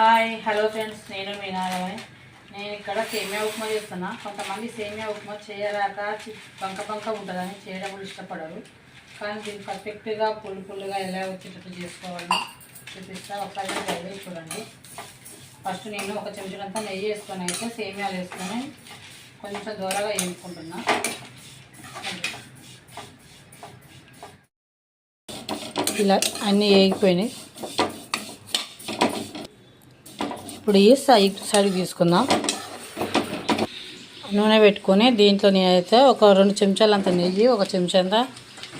Hi hello friends నేను మీ నేను ఇక్కడ సేమియా ఉప్మా చేస్తున్నా. కొంతమంది సేమియా ఉప్మా చేయరాక బంక బంక ఉంటుందని చేయడం ఇష్టపడరు. కానీ దీన్ని పర్ఫెక్ట్గా పుల్లు పుల్లుగా ఎలా వచ్చేటట్టు చేసుకోవాలని చూపిస్తా. ఒకసారి ట్రై చూడండి. ఫస్ట్ నేను ఒక చెంచాలంతా నెయ్యి వేసుకొని అయితే సేమియాలు వేసుకొని కొంచెం దూరంగా వేసుకుంటున్నా ఇలా అన్నీ వేగిపోయినాయి. ఇప్పుడు ఈ సైడ్ సైడ్ తీసుకుందాం. నూనె పెట్టుకొని దీంట్లో నేనైతే ఒక రెండు చెంచాలు అంత నెయ్యి ఒక చెంచా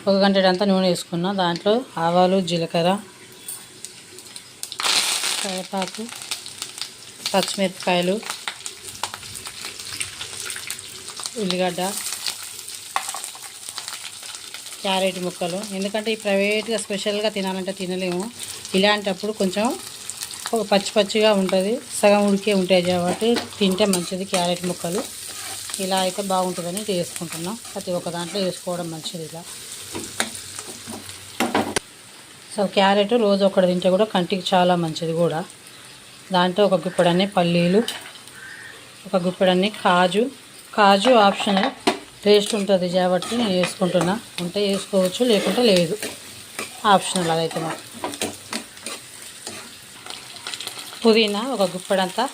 ఒక గంటడంతా నూనె వేసుకున్నా. దాంట్లో ఆవాలు జీలకర్ర కరివేపాకు పచ్చిమిరపకాయలు ఉల్లిగడ్డ క్యారెట్ ముక్కలు. ఎందుకంటే ఈ ప్రైవేట్గా స్పెషల్గా తినాలంటే తినలేము. ఇలాంటప్పుడు కొంచెం పచ్చి పచ్చిగా ఉంటుంది. సగం ఉడికే ఉంటాయి కాబట్టి తింటే మంచిది క్యారెట్ ముక్కలు. ఇలా అయితే బాగుంటుందని వేసుకుంటున్నాం. ప్రతి ఒక్క దాంట్లో వేసుకోవడం మంచిది ఇలా. సో క్యారెట్ రోజు ఒకటి తింటే కూడా కంటికి చాలా మంచిది కూడా. దాంట్లో ఒక గుప్పెడన్ని పల్లీలు ఒక గుప్పెడన్ని కాజు. కాజు ఆప్షనల్ టేస్ట్ ఉంటుంది కాబట్టి నేను వేసుకుంటున్నా. ఉంటే వేసుకోవచ్చు లేకుంటే లేదు. ఆప్షనల్ అదైతే మాకు పుదీనా ఒక గుప్పడంతా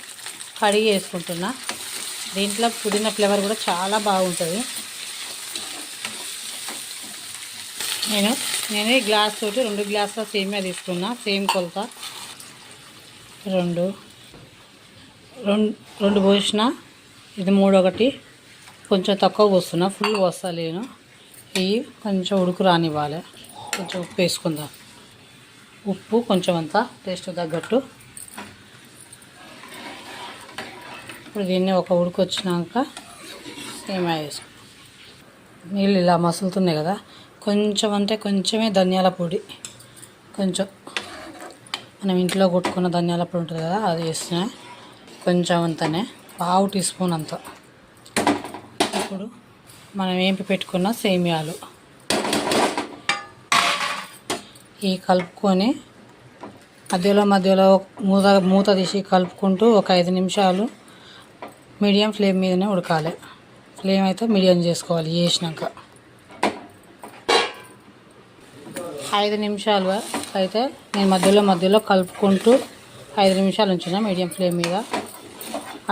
కడిగి వేసుకుంటున్నా. దీంట్లో పుదీనా ఫ్లేవర్ కూడా చాలా బాగుంటుంది. నేను నేను ఈ గ్లాస్ తోటి రెండు గ్లాసుల సేమియా తీసుకున్నా. సేమ్ కొలత. రెండు. రెండు రెండు పోసిన. ఇది మూడు ఒకటి కొంచెం తక్కువ పోస్తున్నా. ఫుల్ పోస్తలేను ఇవి కొంచెం ఉడుకు రానివ్వాలి. కొంచెం ఉప్పు వేసుకుందాం. ఉప్పు కొంచెం అంతా టేస్ట్ తగ్గట్టు. ఇప్పుడు దీన్ని ఒక ఉడికొచ్చినాక వచ్చినాక సేమియా వేసుకుందాం నీళ్ళు ఇలా మసులుతున్నాయి కదా కొంచెం అంటే కొంచెమే ధనియాల పొడి. కొంచెం మనం ఇంట్లో కొట్టుకున్న ధనియాల పొడి ఉంటుంది కదా అది వేసిన కొంచెం అంతనే పావు టీ స్పూన్ అంత. ఇప్పుడు మనం ఏంపి పెట్టుకున్న సేమియాలు. ఈ కలుపుకొని మధ్యలో మధ్యలో మూత మూత తీసి కలుపుకుంటూ ఒక ఐదు నిమిషాలు మీడియం ఫ్లేమ్ మీదనే ఉడకాలి. ఫ్లేమ్ అయితే మీడియం చేసుకోవాలి వేసినాక ఐదు నిమిషాలు అయితే నేను మధ్యలో మధ్యలో కలుపుకుంటూ ఐదు నిమిషాలు ఉంచుదాం మీడియం ఫ్లేమ్ మీద.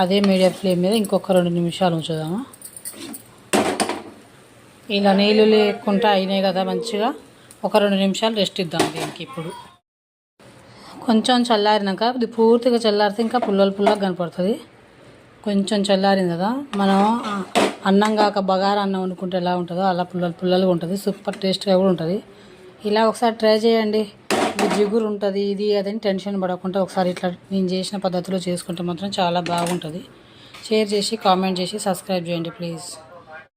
అదే మీడియం ఫ్లేమ్ మీద ఇంకొక రెండు నిమిషాలు ఉంచుదాము? ఇలా నీళ్ళు లేకుండా అయినాయి కదా మంచిగా. ఒక రెండు నిమిషాలు రెస్ట్ ఇద్దాం దీనికి ఇప్పుడు. కొంచెం చల్లారినాక ఇది పూర్తిగా చల్లారితే ఇంకా పుల్లలు పుల్లగా కనపడుతుంది. కొంచెం చల్లారింది కదా? మనం అన్నం కాక బగారా అన్నం వండుకుంటే ఎలా ఉంటుందో అలా పుల్లలు పుల్లలుగా ఉంటుంది సూపర్ టేస్ట్గా కూడా ఉంటుంది. ఇలా ఒకసారి ట్రై చేయండి. ఇది జిగురు ఉంటుంది ఇది అదని టెన్షన్ పడకుండా ఒకసారి ఇట్లా నేను చేసిన పద్ధతిలో చేసుకుంటే మాత్రం చాలా బాగుంటుంది. షేర్ చేసి కామెంట్ చేసి సబ్స్క్రైబ్ చేయండి ప్లీజ్.